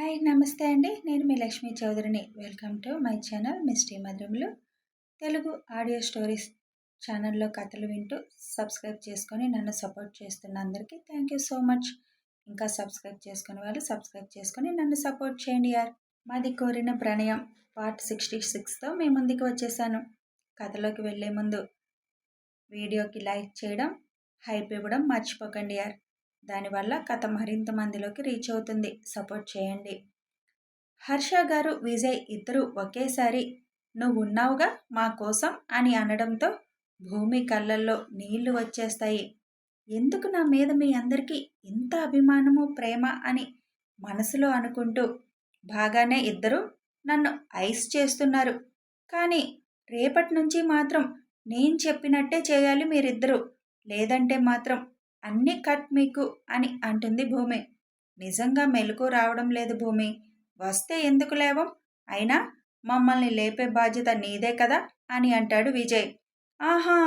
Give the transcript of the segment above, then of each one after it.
Hi నమస్తే అండి. నేను మీ Lakshmi చౌదరిని. Welcome to my channel misty మధురములు. Telugu audio stories ఛానల్లో కథలు వింటూ సబ్స్క్రైబ్ చేసుకొని నన్ను సపోర్ట్ చేస్తున్న అందరికీ థ్యాంక్ యూ సో మచ్. ఇంకా సబ్స్క్రైబ్ చేసుకునే వాళ్ళు సబ్స్క్రైబ్ చేసుకొని నన్ను సపోర్ట్ చేయండి యార్. మాది కోరిన ప్రణయం. పార్ట్ సిక్స్టీ సిక్స్తో మీ ముందుకు వచ్చేసాను. కథలోకి వెళ్ళే ముందు వీడియోకి లైక్ చేయడం హైప్ ఇవ్వడం మర్చిపోకండి యార్. దానివల్ల కథ మరింత మందిలోకి రీచ్ అవుతుంది. సపోర్ట్ చేయండి. హర్ష గారు విజయ్ ఇద్దరు ఒకేసారి నువ్వు ఉన్నావుగా మా కోసం అని అనడంతో భూమి కళ్ళల్లో నీళ్ళు వచ్చేస్తాయి. ఎందుకు నా మీద మీ అందరికీ ఇంత అభిమానము ప్రేమ అని మనసులో అనుకుంటూ బాగానే ఇద్దరు నన్ను ఐస్ చేస్తున్నారు. కానీ రేపటి నుంచి మాత్రం నేను చెప్పినట్టే చేయాలి మీరిద్దరూ. లేదంటే మాత్రం అన్ని కట్ మీకు అని అంటుంది భూమి. నిజంగా మెలకు రావడం లేదు భూమి. వస్తే ఎందుకు లేవం? అయినా మమ్మల్ని లేపే బాధ్యత నీదే కదా అని అంటాడు విజయ్. ఆహా!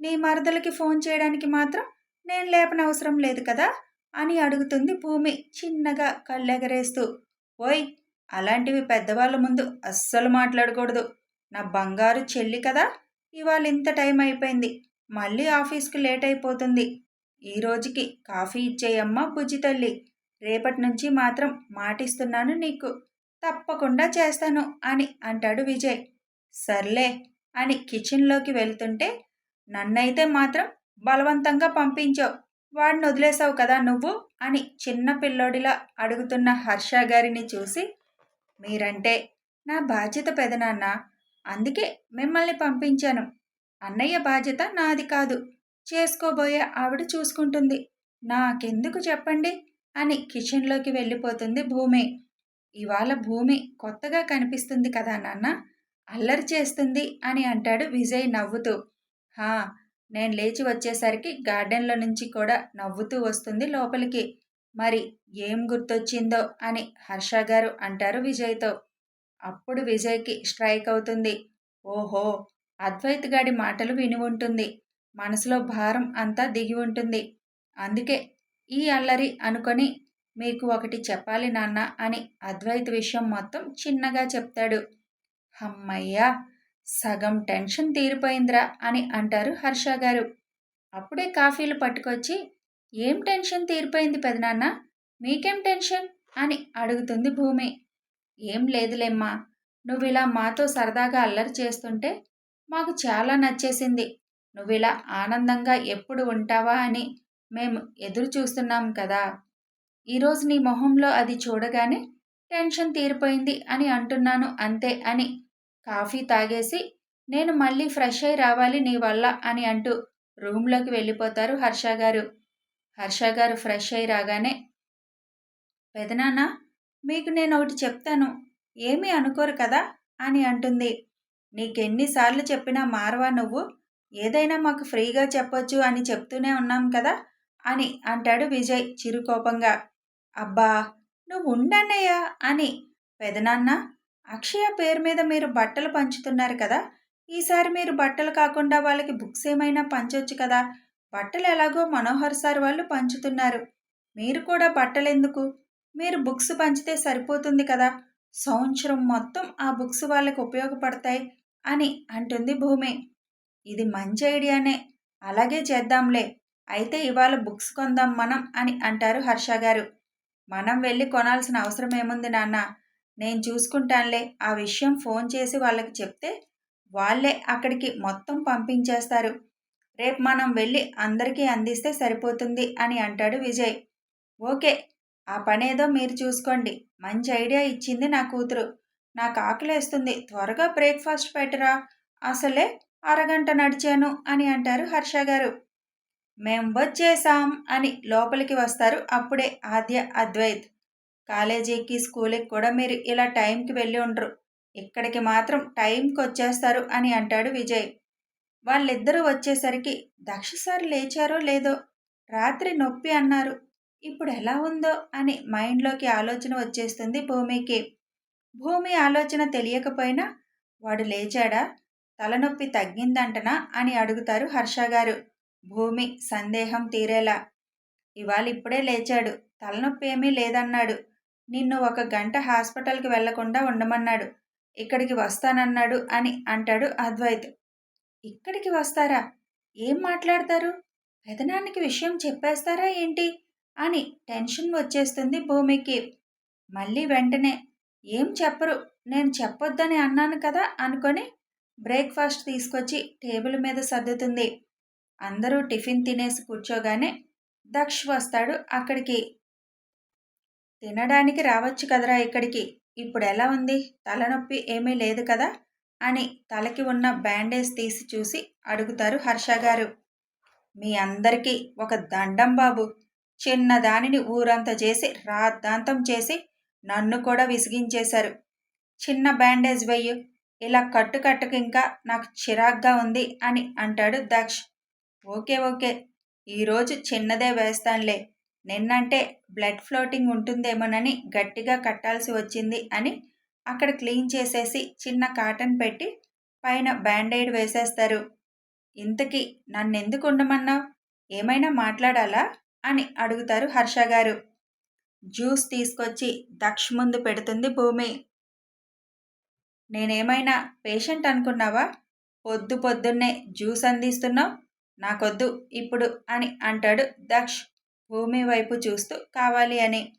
నీ మరదలకి ఫోన్ చేయడానికి మాత్రం నేను లేపనవసరం లేదు కదా అని అడుగుతుంది భూమి చిన్నగా కళ్ళెగరేస్తూ. ఓయ్! అలాంటివి పెద్దవాళ్ళ ముందు అస్సలు మాట్లాడకూడదు. నా బంగారు చెల్లి కదా! ఇవాళ ఇంత టైం అయిపోయింది. మళ్ళీ ఆఫీస్కి లేట్ అయిపోతుంది. ఈ రోజుకి కాఫీ ఇచ్చేయమ్మా బుజ్జి తల్లి రేపటి నుంచి మాత్రం మాటిస్తున్నాను నీకు. తప్పకుండా చేస్తాను అని అంటాడు విజయ్. సర్లే అని కిచెన్లోకి వెళ్తుంటే నన్నైతే మాత్రం బలవంతంగా పంపించావు. వాడిని వదిలేసావు కదా నువ్వు అని చిన్న పిల్లోడిలా అడుగుతున్న హర్ష గారిని చూసి మీరంటే నా బాధ్యత పెదనాన్న అందుకే మిమ్మల్ని పంపించాను. అన్నయ్య బాధ్యత నాది కాదు. చేసుకోబోయే ఆవిడ చూసుకుంటుంది. నాకెందుకు చెప్పండి? అని కిచెన్లోకి వెళ్ళిపోతుంది భూమి. ఇవాళ భూమి కొత్తగా కనిపిస్తుంది కదా నాన్న? అల్లరి చేస్తుంది అని అంటాడు విజయ్ నవ్వుతూ. హా నేను లేచి వచ్చేసరికి గార్డెన్లో నుంచి కూడా నవ్వుతూ వస్తుంది లోపలికి. మరి ఏం గుర్తొచ్చిందో అని హర్ష గారు అంటారు విజయ్తో. అప్పుడు విజయ్కి స్ట్రైక్ అవుతుంది. ఓహో అద్వైత్ గాడి మాటలు విని ఉంటుంది. మనసులో భారం అంతా దిగి ఉంటుంది. అందుకే ఈ అల్లరి అనుకొని మీకు ఒకటి చెప్పాలి నాన్న అని అద్వైత విషయం మొత్తం చిన్నగా చెప్తాడు. అమ్మయ్యా సగం టెన్షన్ తీరిపోయిందిరా అని అంటారు హర్ష గారు. అప్పుడే కాఫీలు పట్టుకొచ్చి ఏం టెన్షన్ తీరిపోయింది పెదనాన్న మీకేం టెన్షన్? అని అడుగుతుంది భూమి. ఏం లేదులేమ్మా నువ్వు ఇలా మాతో సరదాగా అల్లరి చేస్తుంటే మాకు చాలా నచ్చేసింది. నువ్వు ఇలా ఆనందంగా ఎప్పుడు ఉంటావా అని మేము ఎదురు చూస్తున్నాం కదా. ఈరోజు నీ మొహంలో అది చూడగానే టెన్షన్ తీరిపోయింది అని అంటున్నాను అంతే అని కాఫీ తాగేసి నేను మళ్ళీ ఫ్రెష్ అయి రావాలి నీ వల్ల అని అంటూ రూమ్లోకి వెళ్ళిపోతారు హర్ష గారు. హర్ష గారు ఫ్రెష్ అయి రాగానే పెదనాన్న మీకు నేను ఒకటి చెప్తాను. ఏమీ అనుకోరు కదా అని అంటుంది. నీకెన్నిసార్లు చెప్పినా మారవా నువ్వు? ఏదైనా మాకు ఫ్రీగా చెప్పొచ్చు అని చెప్తూనే ఉన్నాం కదా అని అంటాడు విజయ్ చిరుకోపంగా. అబ్బా నువ్వు ఉండన్నయ్యా అని. పెదనాన్న అక్షయ పేరు మీద మీరు బట్టలు పంచుతున్నారు కదా. ఈసారి మీరు బట్టలు కాకుండా వాళ్ళకి బుక్స్ ఏమైనా పంచవచ్చు కదా. బట్టలు ఎలాగో మనోహర్ సార్ వాళ్ళు పంచుతున్నారు. మీరు కూడా బట్టలు ఎందుకు మీరు బుక్స్ పంచితే సరిపోతుంది కదా. సంవత్సరం మొత్తం ఆ బుక్స్ వాళ్ళకి ఉపయోగపడతాయి అని అంటుంది భూమి. ఇది మంచి ఐడియానే. అలాగే చేద్దాంలే. అయితే ఇవాళ బుక్స్ కొందాం మనం అని అంటారు హర్ష గారు. మనం వెళ్ళి కొనాల్సిన అవసరం ఏముంది నాన్న? నేను చూసుకుంటానులే. ఆ విషయం ఫోన్ చేసి వాళ్ళకి చెప్తే వాళ్ళే అక్కడికి మొత్తం పంపించేస్తారు. రేపు మనం వెళ్ళి అందరికీ అందిస్తే సరిపోతుంది అని అంటాడు విజయ్. ఓకే ఆ పనేదో మీరు చూసుకోండి. మంచి ఐడియా ఇచ్చింది నా కూతురు. నాకు ఆకలేస్తుంది. త్వరగా బ్రేక్ఫాస్ట్ పెట్టరా? అసలే అరగంట నడిచాను అని అంటారు హర్ష గారు. మేం వచ్చేసాం అని లోపలికి వస్తారు అప్పుడే ఆద్య అద్వైత్. కాలేజీకి స్కూల్కి కూడా మీరు ఇలా టైంకి వెళ్ళి ఉండరు. ఇక్కడికి మాత్రం టైంకి వచ్చేస్తారు అని అంటాడు విజయ్. వాళ్ళిద్దరూ వచ్చేసరికి దక్ష సార్ లేచారో లేదో? రాత్రి నొప్పి అన్నారు. ఇప్పుడు ఎలా ఉందో? అని మైండ్లోకి ఆలోచన వచ్చేస్తుంది భూమికి. భూమి ఆలోచన తెలియకపోయినా వాడు లేచాడా? తలనొప్పి తగ్గిందంటనా? అని అడుగుతారు హర్ష గారు. భూమి సందేహం తీరేలా. ఇవాళ ఇప్పుడే లేచాడు. తలనొప్పి ఏమీ లేదన్నాడు. నిన్ను ఒక గంట హాస్పిటల్కి వెళ్ళకుండా ఉండమన్నాడు. ఇక్కడికి వస్తానన్నాడు అని అంటాడు అద్వైత్. ఇక్కడికి వస్తారా? ఏం మాట్లాడతారు? పెదనానికి విషయం చెప్పేస్తారా ఏంటి? అని టెన్షన్ వచ్చేస్తుంది భూమికి. మళ్ళీ వెంటనే ఏం చెప్పరు? నేను చెప్పొద్దని అన్నాను కదా అనుకొని బ్రేక్ఫాస్ట్ తీసుకొచ్చి టేబుల్ మీద సర్దుతుంది. అందరూ టిఫిన్ తినేసి కూర్చోగానే దక్ష్ వస్తాడు అక్కడికి. తినడానికి రావచ్చు కదరా ఇక్కడికి. ఇప్పుడు ఎలా ఉంది? తలనొప్పి ఏమీ లేదు కదా? అని తలకి ఉన్న బ్యాండేజ్ తీసి చూసి అడుగుతారు హర్ష గారు. మీ అందరికీ ఒక దండం బాబు. చిన్న దానిని ఊరంతా చేసి రాద్దాంతం చేసి నన్ను కూడా విసిగించేశారు. చిన్న బ్యాండేజ్ వెయ్యి. ఇలా కట్టు కట్టుకు ఇంకా నాకు చిరాగ్గా ఉంది అని అంటాడు దక్ష్. Okay okay. ఈరోజు చిన్నదే వేస్తానులే. నిన్నంటే బ్లడ్ ఫ్లోటింగ్ ఉంటుందేమోనని గట్టిగా కట్టాల్సి వచ్చింది అని అక్కడ క్లీన్ చేసేసి చిన్న కాటన్ పెట్టి పైన బ్యాండైడ్ వేసేస్తారు. ఇంతకీ నన్నెందుకు ఉండమన్నావు? ఏమైనా మాట్లాడాలా? అని అడుగుతారు హర్ష గారు. జ్యూస్ తీసుకొచ్చి దక్ష్ ముందు పెడుతుంది భూమి. నేనేమైనా పేషెంట్ అనుకున్నావా? పొద్దు పొద్దున్నే జ్యూస్ అందిస్తున్నావు? నాకొద్దు ఇప్పుడు అని అంటాడు దక్ష్. భూమి వైపు చూస్తూ కావాలి అని.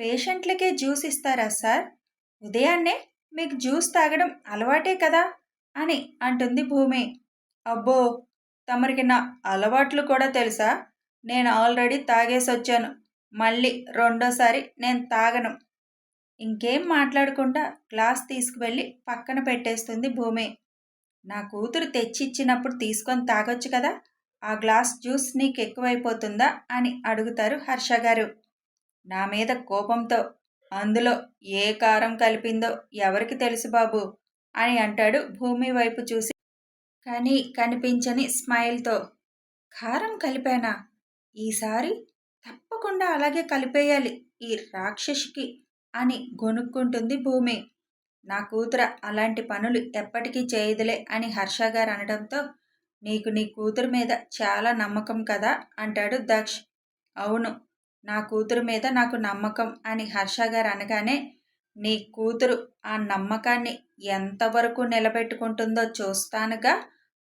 పేషెంట్లకే జ్యూస్ ఇస్తారా సార్? ఉదయాన్నే మీకు జ్యూస్ తాగడం అలవాటే కదా? అని అంటుంది భూమి. అబ్బో తమరికి నా అలవాట్లు కూడా తెలుసా? నేను ఆల్రెడీ తాగేసి వచ్చాను మళ్ళీ రెండోసారి నేను తాగను. ఇంకేం మాట్లాడకుండా గ్లాస్ తీసుకువెళ్ళి పక్కన పెట్టేస్తుంది భూమి. నా కూతురు తెచ్చిచ్చినప్పుడు తీసుకొని తాగొచ్చు కదా ఆ గ్లాస్ జ్యూస్ నీకు ఎక్కువైపోతుందా అని అడుగుతారు హర్ష గారు. నా మీద కోపంతో అందులో ఏ కారం కలిపిందో ఎవరికి తెలుసు బాబు అని అంటాడు భూమి వైపు చూసి. కానీ కనిపించని స్మైల్తో కారం కలిపానా? ఈసారి తప్పకుండా అలాగే కలిపేయాలి ఈ రాక్షసికి అని గొనుక్కుంటుంది భూమి. నా కూతుర అలాంటి పనులు ఎప్పటికీ చేయదులే అని హర్ష గారు అనడంతో నీకు నీ కూతురు మీద చాలా నమ్మకం కదా? అంటాడు దక్ష్. అవును నా కూతురు మీద నాకు నమ్మకం అని హర్ష గారు అనగానే నీ కూతురు ఆ నమ్మకాన్ని ఎంతవరకు నిలబెట్టుకుంటుందో చూస్తానుగా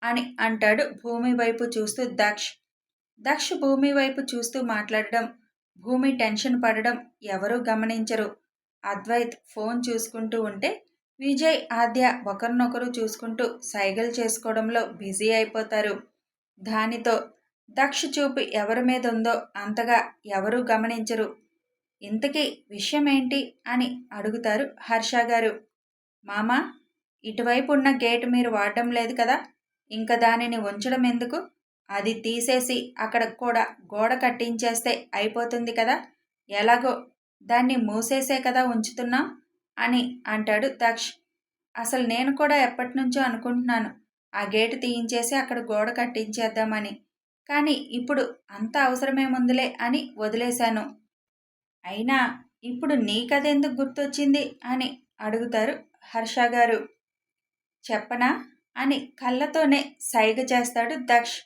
అని అంటాడు భూమి వైపు చూస్తూ దక్ష్. దక్ష్ భూమి వైపు చూస్తూ మాట్లాడడం భూమి టెన్షన్ పడడం ఎవరూ గమనించరు. అద్వైత్ ఫోన్ చూసుకుంటూ ఉంటే విజయ్ ఆద్య ఒకరినొకరు చూసుకుంటూ సైగలు చేసుకోవడంలో బిజీ అయిపోతారు. దానితో దక్ష చూపు ఎవరి మీద ఉందో అంతగా ఎవరూ గమనించరు. ఇంతకీ విషయం ఏంటి అని అడుగుతారు హర్ష గారు. మామ ఇటువైపు ఉన్న గేట్ మీరు వాడడం లేదు కదా ఇంకా దానిని ఉంచడం ఎందుకు? అది తీసేసి అక్కడ కూడా గోడ కట్టించేస్తే అయిపోతుంది కదా ఎలాగో దాన్ని మూసేసే కదా ఉంచుతున్నాం? అని అంటాడు దక్ష్. అసలు నేను కూడా ఎప్పటి నుంచో అనుకుంటున్నాను ఆ గేటు తీయించేసి అక్కడ గోడ కట్టించేద్దామని. కానీ ఇప్పుడు అంత అవసరమేముందిలే అని వదిలేశాను. అయినా ఇప్పుడు నీకదెందుకు గుర్తొచ్చింది? అని అడుగుతారు హర్ష గారు. చెప్పనా? అని కళ్ళతోనే సైగ చేస్తాడు దక్ష్.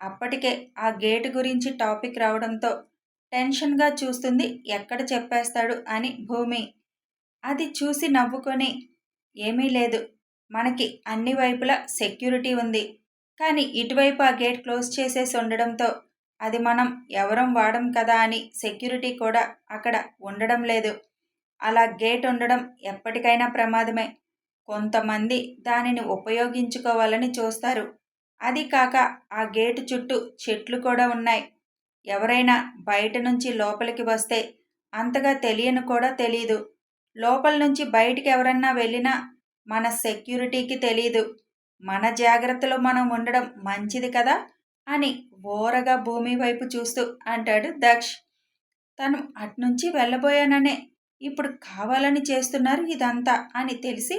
అప్పటికే ఆ గేటు గురించి టాపిక్ రావడంతో టెన్షన్గా చూస్తుంది. ఎక్కడ చెప్పేస్తాడు అని భూమి. అది చూసి నవ్వుకొని ఏమీ లేదు. మనకి అన్ని వైపులా సెక్యూరిటీ ఉంది. కానీ ఇటువైపు ఆ గేట్ క్లోజ్ చేసేసి ఉండడంతో అది మనం ఎవరం వాడం కదా అని సెక్యూరిటీ కూడా అక్కడ ఉండడం లేదు. అలా గేట్ ఉండడం ఎప్పటికైనా ప్రమాదమే. కొంతమంది దానిని ఉపయోగించుకోవాలని చూస్తారు. అది కాక ఆ గేటు చుట్టూ చెట్లు కూడా ఉన్నాయి. ఎవరైనా బయట నుంచి లోపలికి వస్తే అంతగా తెలియని కూడా తెలీదు. లోపల నుంచి బయటికి ఎవరన్నా వెళ్ళినా మన సెక్యూరిటీకి తెలీదు. మన జాగ్రత్తలో మనం ఉండడం మంచిది కదా అని ఓరగా భూమి వైపు చూస్తూ అంటాడు దక్ష్. తను అట్నుంచి వెళ్ళబోయాననే ఇప్పుడు కావాలని చేస్తున్నారు ఇదంతా అని తెలిసి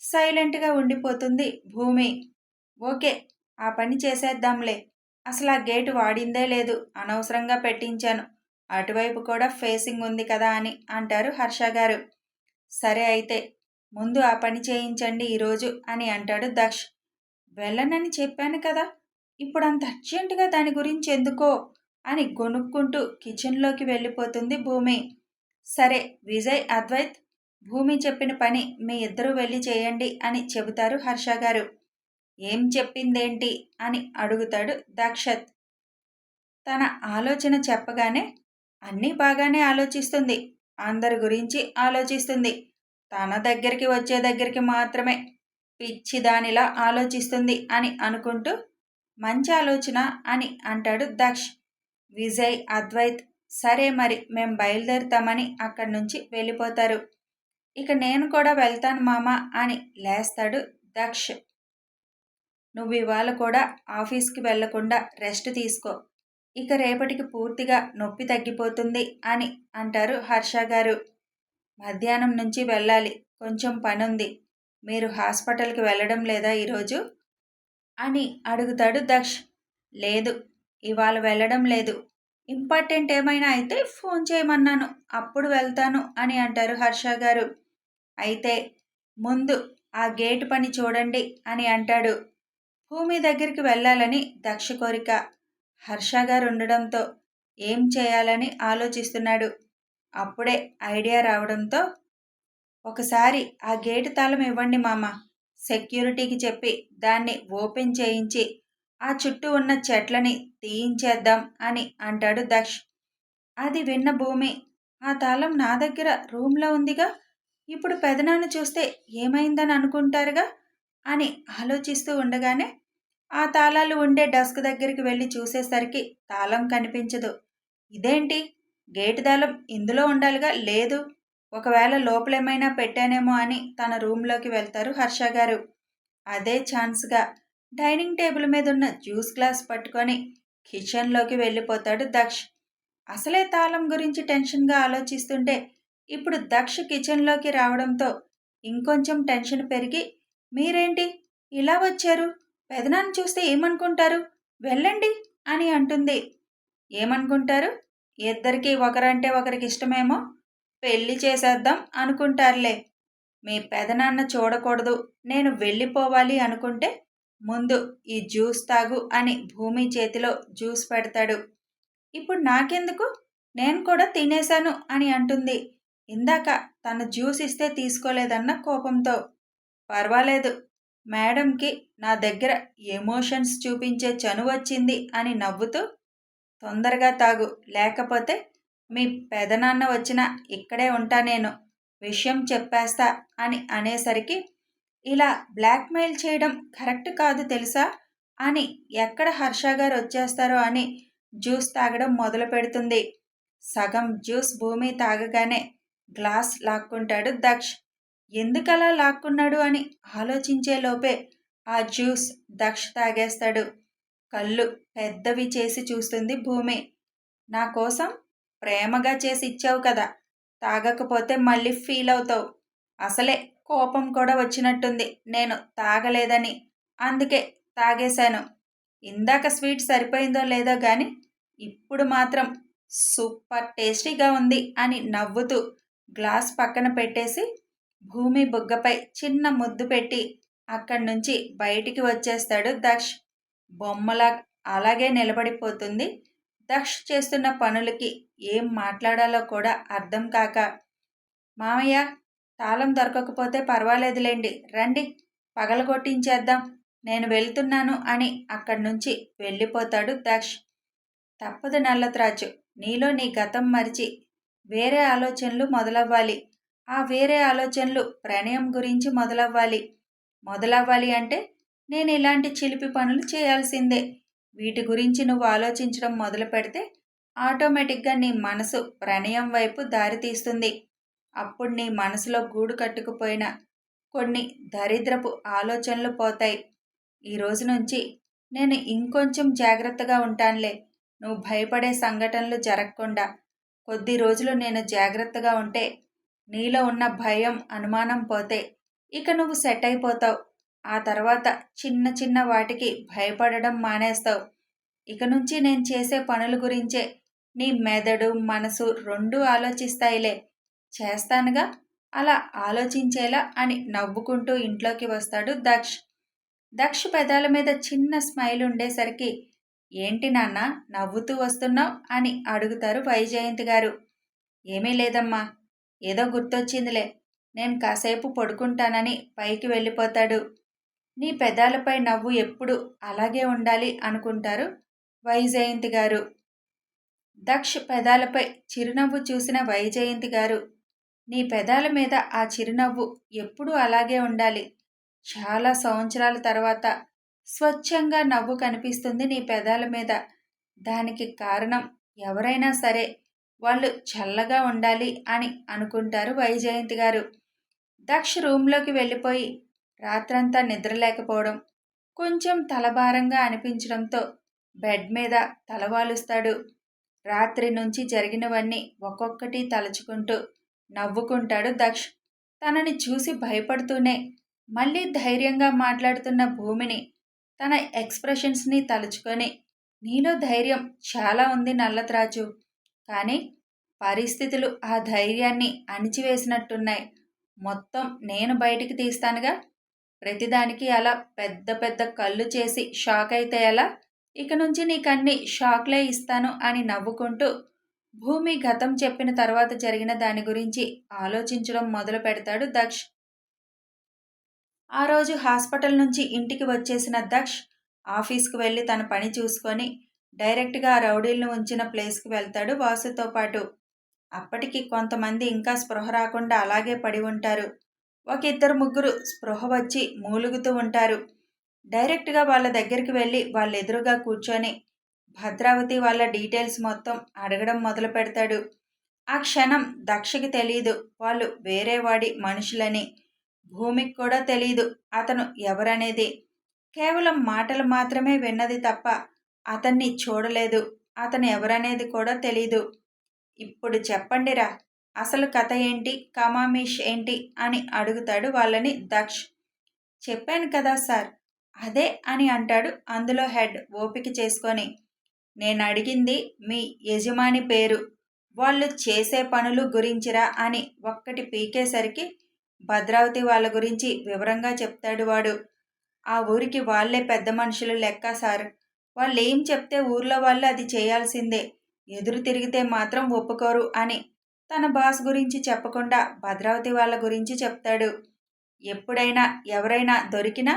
సైలెంట్గా ఉండిపోతుంది భూమి. ఓకే ఆ పని చేసేద్దాంలే. అసలు ఆ గేటు వాడిందే లేదు. అనవసరంగా పెట్టించాను. అటువైపు కూడా ఫేసింగ్ ఉంది కదా అని అంటారు హర్ష గారు. సరే అయితే ముందు ఆ పని చేయించండి ఈరోజు అని అంటాడు దక్ష్. వెళ్ళనని చెప్పాను కదా ఇప్పుడు అంత అర్జెంటుగా దాని గురించి ఎందుకో అని గొనుక్కుంటూ కిచెన్లోకి వెళ్ళిపోతుంది భూమి. సరే విజయ్ అద్వైత్ భూమి చెప్పిన పని మీ ఇద్దరూ వెళ్ళి చేయండి అని చెబుతారు హర్ష గారు. ఏం చెప్పిందేంటి? అని అడుగుతాడు దక్షత్. తన ఆలోచన చెప్పగానే అన్నీ బాగానే ఆలోచిస్తుంది. అందరి గురించి ఆలోచిస్తుంది. తన దగ్గరికి వచ్చే దగ్గరికి మాత్రమే పిచ్చి దానిలా ఆలోచిస్తుంది అని అనుకుంటూ మంచి ఆలోచన అని అంటాడు దక్ష్. విజయ్ అద్వైత్ సరే మరి మేం బయలుదేరుతామని అక్కడి నుంచి వెళ్ళిపోతారు. ఇక నేను కూడా వెళ్తాను మామ అని లేస్తాడు దక్ష్. నువ్వు ఇవాళ కూడా ఆఫీస్కి వెళ్ళకుండా రెస్ట్ తీసుకో. ఇక రేపటికి పూర్తిగా నొప్పి తగ్గిపోతుంది అని అంటారు హర్ష గారు. మధ్యాహ్నం నుంచి వెళ్ళాలి. కొంచెం పనుంది. మీరు హాస్పిటల్కి వెళ్ళడం లేదా ఈరోజు? అని అడుగుతాడు దక్ష్. లేదు ఇవాళ వెళ్ళడం లేదు. ఇంపార్టెంట్ ఏమైనా అయితే ఫోన్ చేయమన్నాను. అప్పుడు వెళ్తాను అని అంటారు హర్ష గారు. అయితే ముందు ఆ గేటు పని చూడండి అని అంటాడు. భూమి దగ్గరికి వెళ్ళాలని దక్ష కోరిక. హర్ష గారు ఉండడంతో ఏం చేయాలని ఆలోచిస్తున్నాడు. అప్పుడే ఐడియా రావడంతో ఒకసారి ఆ గేటు తాళం ఇవ్వండి మామ. సెక్యూరిటీకి చెప్పి దాన్ని ఓపెన్ చేయించి ఆ చుట్టూ ఉన్న చెట్లని తీయించేద్దాం అని అంటాడు దక్ష్. అది విన్న భూమి ఆ తాళం నా దగ్గర రూమ్లో ఉందిగా? ఇప్పుడు పెదనాన్న చూస్తే ఏమైందని అనుకుంటారుగా? అని ఆలోచిస్తూ ఉండగానే ఆ తాళాలు ఉండే డస్క్ దగ్గరికి వెళ్ళి చూసేసరికి తాళం కనిపించదు. ఇదేంటి? గేటు తాళం ఇందులో ఉండాలిగా? లేదు. ఒకవేళ లోపలేమైనా పెట్టానేమో అని తన రూమ్లోకి వెళ్తారు హర్ష గారు. అదే ఛాన్స్గా. డైనింగ్ టేబుల్ మీద ఉన్న జ్యూస్ గ్లాస్ పట్టుకొని కిచెన్లోకి వెళ్ళిపోతాడు దక్ష్. అసలే తాళం గురించి టెన్షన్గా ఆలోచిస్తుంటే ఇప్పుడు దక్ష కిచెన్లోకి రావడంతో ఇంకొంచెం టెన్షన్ పెరిగి మీరేంటి? ఇలా వచ్చారు? పెదనాన్ని చూస్తే ఏమనుకుంటారు? వెళ్ళండి అని అంటుంది. ఏమనుకుంటారు? ఇద్దరికి ఒకరంటే ఒకరికి ఇష్టమేమో? పెళ్ళి చేసేద్దాం అనుకుంటారులే. మీ పెదనాన్న చూడకూడదు. నేను వెళ్ళిపోవాలి అనుకుంటే ముందు ఈ జ్యూస్ తాగు అని భూమి చేతిలో జ్యూస్ పెడతాడు. ఇప్పుడు నాకెందుకు? నేను కూడా తినేశాను అని అంటుంది. ఇందాక తన జ్యూస్ ఇస్తే తీసుకోలేదన్న కోపంతో. పర్వాలేదు. మేడంకి నా దగ్గర ఎమోషన్స్ చూపించే చను వచ్చింది అని నవ్వుతూ తొందరగా తాగు. లేకపోతే మీ పెదనాన్న వచ్చిన ఇక్కడే ఉంటా నేను. విషయం చెప్పేస్తా అని అనేసరికి ఇలా బ్లాక్మెయిల్ చేయడం కరెక్ట్ కాదు తెలుసా? అని ఎక్కడ హర్ష గారు వచ్చేస్తారో అని జ్యూస్ తాగడం మొదలు పెడుతుంది. సగం జ్యూస్ భూమి తాగగానే గ్లాస్ లాక్కుంటాడు దక్ష్. ఎందుకలా లాక్కున్నాడు అని ఆలోచించే లోపే ఆ జ్యూస్ దక్ష తాగేస్తాడు. కళ్ళు పెద్దవి చేసి చూస్తుంది భూమి. నా కోసం ప్రేమగా చేసి ఇచ్చావు కదా తాగకపోతే మళ్ళీ ఫీల్ అవుతావు. అసలే కోపం కూడా వచ్చినట్టుంది నేను తాగలేదని. అందుకే తాగేశాను. ఇందాక స్వీట్ సరిపోయిందో లేదో కానీ ఇప్పుడు మాత్రం సూపర్ టేస్టీగా ఉంది అని నవ్వుతూ గ్లాస్ పక్కన పెట్టేసి భూమి బుగ్గపై చిన్న ముద్దు పెట్టి అక్కడి నుంచి బయటికి వచ్చేస్తాడు దక్ష్. బొమ్మలా అలాగే నిలబడిపోతుంది. దక్ష్ చేస్తున్న పనులకి ఏం మాట్లాడాలో కూడా అర్థం కాక మామయ్య తాళం దొరకకపోతే పర్వాలేదులేండి రండి పగలగొట్టించేద్దాం నేను వెళ్తున్నాను అని అక్కడి నుంచి వెళ్ళిపోతాడు దక్ష్. తప్పదు నల్లత్రాచు నీలో నీ గతం మరిచి వేరే ఆలోచనలు మొదలవ్వాలి ఆ వేరే ఆలోచనలు ప్రణయం గురించి మొదలవ్వాలి. మొదలవ్వాలి అంటే నేను ఇలాంటి చిలిపి పనులు చేయాల్సిందే. వీటి గురించి నువ్వు ఆలోచించడం మొదలు పెడితే ఆటోమేటిక్గా నీ మనసు ప్రణయం వైపు దారితీస్తుంది అప్పుడు నీ మనసులో గూడు కట్టుకుపోయిన కొన్ని దరిద్రపు ఆలోచనలు పోతాయి. ఈ రోజు నుంచి నేను ఇంకొంచెం జాగ్రత్తగా ఉంటానులే. నువ్వు భయపడే సంఘటనలు జరగకుండా. కొద్ది రోజులు నేను జాగ్రత్తగా ఉంటే నీలో ఉన్న భయం అనుమానం పోతే ఇక నువ్వు సెట్ అయిపోతావు. ఆ తర్వాత చిన్న చిన్న వాటికి భయపడడం మానేస్తావు. ఇక నుంచి నేను చేసే పనుల గురించే నీ మెదడు మనసు రెండూ ఆలోచిస్తాయిలే. చేస్తానుగా? అలా ఆలోచించేలా అని నవ్వుకుంటూ ఇంట్లోకి వస్తాడు దక్ష్. దక్ష్ పెదాల మీద చిన్న స్మైల్ ఉండేసరికి ఏంటి నాన్న నవ్వుతూ వస్తున్నావు? అని అడుగుతారు వైజయంతి గారు. ఏమీ లేదమ్మా ఏదో గుర్తొచ్చిందిలే. నేను కాసేపు పడుకుంటానని పైకి వెళ్ళిపోతాడు. నీ పెదాలపై నవ్వు ఎప్పుడు అలాగే ఉండాలి అనుకుంటారు వైజయంతి గారు. దక్ష్ పెదాలపై చిరునవ్వు చూసిన వైజయంతి గారు. నీ పెదాల మీద ఆ చిరునవ్వు ఎప్పుడూ అలాగే ఉండాలి. చాలా సంవత్సరాల తర్వాత స్వచ్ఛంగా నవ్వు కనిపిస్తుంది నీ పెదాల మీద. దానికి కారణం ఎవరైనా సరే వాళ్ళు చల్లగా ఉండాలి అని అనుకుంటారు వైజయంతి గారు. దక్ష రూమ్లోకి వెళ్ళిపోయి రాత్రంతా నిద్రలేకపోవడం కొంచెం తలభారంగా అనిపించడంతో బెడ్ మీద తలవాలుస్తాడు. రాత్రి నుంచి జరిగినవన్నీ ఒక్కొక్కటి తలుచుకుంటూ నవ్వుకుంటాడు దక్ష్. తనని చూసి భయపడుతూనే మళ్ళీ ధైర్యంగా మాట్లాడుతున్న భూమిని తన ఎక్స్ప్రెషన్స్ని తలుచుకొని నీలో ధైర్యం చాలా ఉంది నల్లత్రాజు. కానీ పరిస్థితులు ఆ ధైర్యాన్ని అణిచివేసినట్టున్నాయి. మొత్తం నేను బయటికి తీస్తానుగా? ప్రతిదానికి అలా పెద్ద పెద్ద కళ్ళు చేసి షాక్ అయితే ఎలా? ఇక నుంచి నీకన్నీ షాక్లే ఇస్తాను అని నవ్వుకుంటూ భూమి గతం చెప్పిన తర్వాత జరిగిన దాని గురించి ఆలోచించడం మొదలు పెడతాడు దక్ష్. ఆ రోజు హాస్పిటల్ నుంచి ఇంటికి వచ్చేసిన దక్ష్ ఆఫీస్కి వెళ్ళి తన పని చూసుకొని డైరెక్ట్గా రౌడీలను ఉంచిన ప్లేస్కి వెళ్తాడు వాసుతో పాటు. అప్పటికి కొంతమంది ఇంకా స్పృహ రాకుండా అలాగే పడి ఉంటారు. ఒక ఇద్దరు ముగ్గురు స్పృహ వచ్చి మూలుగుతూ ఉంటారు. డైరెక్ట్గా వాళ్ళ దగ్గరికి వెళ్ళి వాళ్ళ ఎదురుగా కూర్చొని భద్రావతి వాళ్ళ డీటెయిల్స్ మొత్తం అడగడం మొదలు పెడతాడు. ఆ క్షణం దక్షకి తెలియదు వాళ్ళు వేరే వాడి మనుషులని. భూమికి కూడా తెలియదు అతను ఎవరనేది. కేవలం మాటలు మాత్రమే విన్నది తప్ప అతన్ని చూడలేదు. అతను ఎవరనేది కూడా తెలీదు. ఇప్పుడు చెప్పండిరా అసలు కథ ఏంటి కమామీష్ ఏంటి అని అడుగుతాడు వాళ్ళని దక్ష్. చెప్పాను కదా సార్ అదే అని అంటాడు అందులో హెడ్ ఓపిక చేసుకొని. నేను అడిగింది మీ యజమాని పేరు వాళ్ళు చేసే పనులు గురించిరా అని ఒక్కటి పీకేసరికి భద్రావతి వాళ్ళ గురించి వివరంగా చెప్తాడు వాడు. ఆ ఊరికి వాళ్ళే పెద్ద మనుషులు లెక్క సార్. వాళ్ళు ఏం చెప్తే ఊర్లో వాళ్ళు అది చేయాల్సిందే. ఎదురు తిరిగితే మాత్రం ఒప్పుకోరు అని తన బాస్ గురించి చెప్పకుండా భద్రావతి వాళ్ళ గురించి చెప్తాడు. ఎప్పుడైనా ఎవరైనా దొరికినా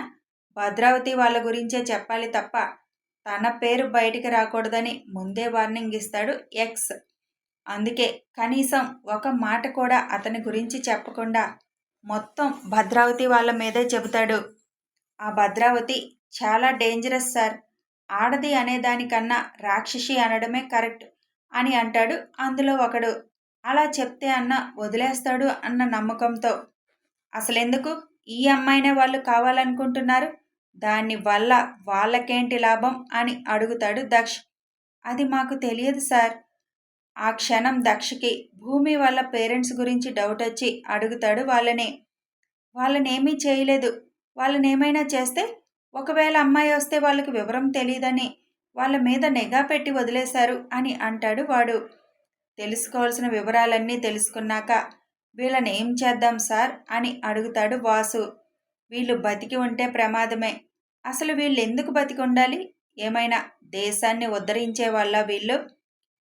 భద్రావతి వాళ్ళ గురించే చెప్పాలి తప్ప తన పేరు బయటికి రాకూడదని ముందే వార్నింగ్ ఇస్తాడు ఎక్స్. అందుకే కనీసం ఒక మాట కూడా అతని గురించి చెప్పకుండా మొత్తం భద్రావతి వాళ్ళ మీదే చెబుతాడు. ఆ భద్రావతి చాలా డేంజరస్ సార్ ఆడది అనే దానికన్నా రాక్షసి అనడమే కరెక్ట్ అని అంటాడు. అందులో ఒకడు అలా చెప్తే అన్న వదిలేస్తాడు అన్న నమ్మకంతో. అసలెందుకు? ఈ అమ్మాయినే వాళ్ళు కావాలనుకుంటున్నారు. దాని వల్ల వాళ్ళకేంటి లాభం అని అడుగుతాడు దక్ష్. అది మాకు తెలియదు సార్. ఆ క్షణం దక్షకి భూమి వాళ్ళ పేరెంట్స్ గురించి డౌట్ వచ్చి అడుగుతాడు వాళ్ళని. వాళ్ళనేమీ చేయలేదు. వాళ్ళని ఏమైనా చేస్తే ఒకవేళ అమ్మాయి వస్తే వాళ్ళకి వివరం తెలియదని వాళ్ళ మీద నిఘా పెట్టి వదిలేశారు అని అంటాడు వాడు. తెలుసుకోవాల్సిన వివరాలన్నీ తెలుసుకున్నాక వీళ్ళని ఏం చేద్దాం సార్? అని అడుగుతాడు వాసు. వీళ్ళు బతికి ఉంటే ప్రమాదమే. అసలు వీళ్ళు ఎందుకు బతికి ఉండాలి? ఏమైనా దేశాన్ని ఉద్ధరించే వాళ్ళ వీళ్ళు?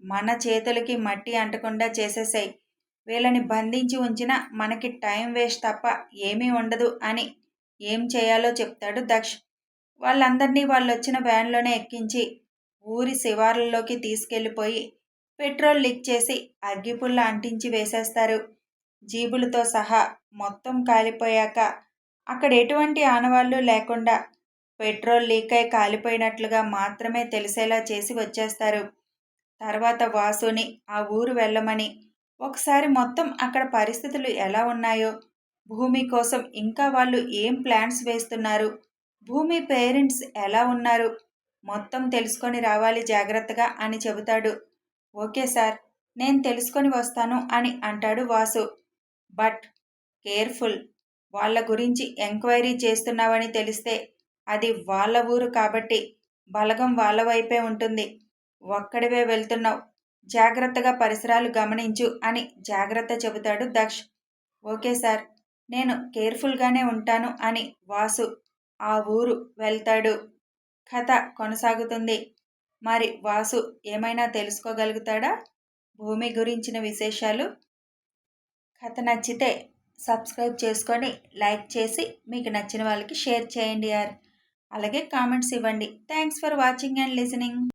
మన చేతులకి మట్టి అంటకుండా చేసేసాయి. వీళ్ళని బంధించి ఉంచిన మనకి టైం వేస్ట్ తప్ప ఏమీ ఉండదు అని ఏం చేయాలో చెప్తాడు దక్ష్. వాళ్ళందరినీ వాళ్ళు వచ్చిన వ్యాన్లోనే ఎక్కించి ఊరి శివార్లలోకి తీసుకెళ్ళిపోయి పెట్రోల్ లీక్ చేసి అగ్గిపుల్ల అంటించి వేసేస్తారు. జీబులతో సహా మొత్తం కాలిపోయాక అక్కడ ఎటువంటి ఆనవాళ్ళు లేకుండా పెట్రోల్ లీక్ అయి కాలిపోయినట్లుగా మాత్రమే తెలిసేలా చేసి వచ్చేస్తారు. తర్వాత వాసుని ఆ ఊరు వెళ్ళమని ఒకసారి మొత్తం అక్కడ పరిస్థితులు ఎలా ఉన్నాయో భూమి కోసం ఇంకా వాళ్ళు ఏం ప్లాన్స్ వేస్తున్నారు భూమి పేరెంట్స్ ఎలా ఉన్నారు? మొత్తం తెలుసుకొని రావాలి జాగ్రత్తగా అని చెబుతాడు. ఓకే సార్ నేను తెలుసుకొని వస్తాను అని అంటాడు వాసు. But careful. వాళ్ళ గురించి ఎంక్వైరీ చేస్తున్నావని తెలిస్తే అది వాళ్ళ ఊరు కాబట్టి బలగం వాళ్ళ వైపే ఉంటుంది. ఒక్కడివే వెళ్తున్నావు. జాగ్రత్తగా పరిసరాలు గమనించు అని జాగ్రత్త చెబుతాడు దక్ష్. ఓకే సార్ నేను కేర్ఫుల్గానే ఉంటాను అని వాసు ఆ ఊరు వెళ్తాడు. కథ కొనసాగుతుంది. మరి వాసు ఏమైనా తెలుసుకోగలుగుతాడా? భూమి గురించిన విశేషాలు? కథ నచ్చితే సబ్స్క్రైబ్ చేసుకొని లైక్ చేసి మీకు నచ్చిన వాళ్ళకి షేర్ చేయండి యార్. అలాగే కామెంట్స్ ఇవ్వండి. Thanks for watching and listening.